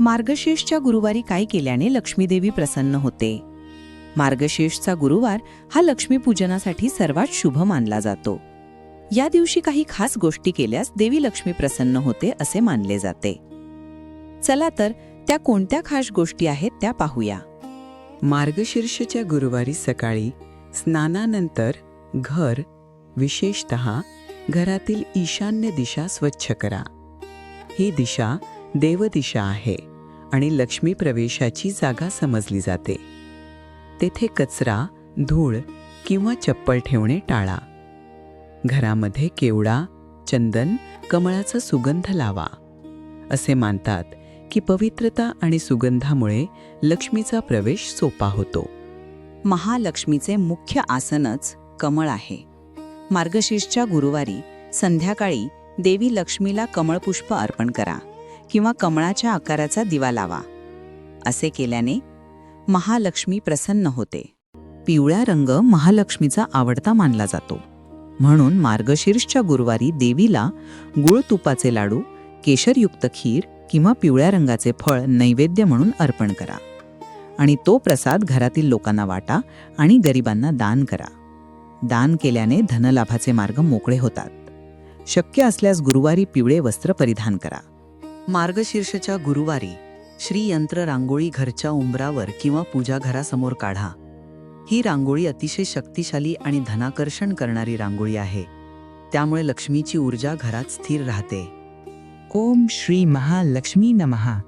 मार्गशीर्षच्या गुरुवारी काय केल्याने लक्ष्मीदेवी प्रसन्न होते? मार्गशीर्षचा गुरुवार हा लक्ष्मीपूजनासाठी सर्वात शुभ मानला जातो. या दिवशी काही खास गोष्टी केल्यास देवी लक्ष्मी प्रसन्न होते असे मानले जाते. चला तर त्या कोणत्या खास गोष्टी आहेत त्या पाहूया. मार्गशीर्षच्या गुरुवारी सकाळी स्नानानंतर घर विशेषत घरातील ईशान्य दिशा स्वच्छ करा. ही दिशा देवदिशा आहे. आणि लक्ष्मी प्रवेशाची जागा समजली जाते. तेथे कचरा धूळ किंवा चप्पल ठेवणे टाळा. घरामध्ये केवडा चंदन कमळाचा सुगंध लावा. असे मानतात की पवित्रता आणि सुगंधामुळे लक्ष्मीचा प्रवेश सोपा होतो. महालक्ष्मीचे मुख्य आसनच कमळ आहे. मार्गशीर्षच्या गुरुवारी संध्याकाळी देवी लक्ष्मीला कमळपुष्प अर्पण करा. किंवा कमळाच्या आकाराचा दिवा लावा. असे केल्याने महालक्ष्मी प्रसन्न होते. पिवळा रंग महालक्ष्मीचा आवडता मानला जातो. म्हणून मार्गशीर्षच्या गुरुवारी देवीला गुळ तुपाचे लाडू केशरयुक्त खीर किंवा पिवळ्या रंगाचे फळ नैवेद्य म्हणून अर्पण करा. आणि तो प्रसाद घरातील लोकांना वाटा आणि गरिबांना दान करा. दान केल्याने धनलाभाचे मार्ग मोकळे होतात. शक्य असल्यास गुरुवारी पिवळे वस्त्र परिधान करा. मार्गशीर्षच्या गुरुवारी श्रीयंत्र रांगोळी घरच्या उंबरावर किंवा पूजाघरासमोर काढा. ही रांगोळी अतिशय शक्तिशाली आणि धनाकर्षण करणारी रांगोळी आहे. त्यामुळे लक्ष्मीची ऊर्जा घरात स्थिर राहते. ओम श्री महालक्ष्मी नमहा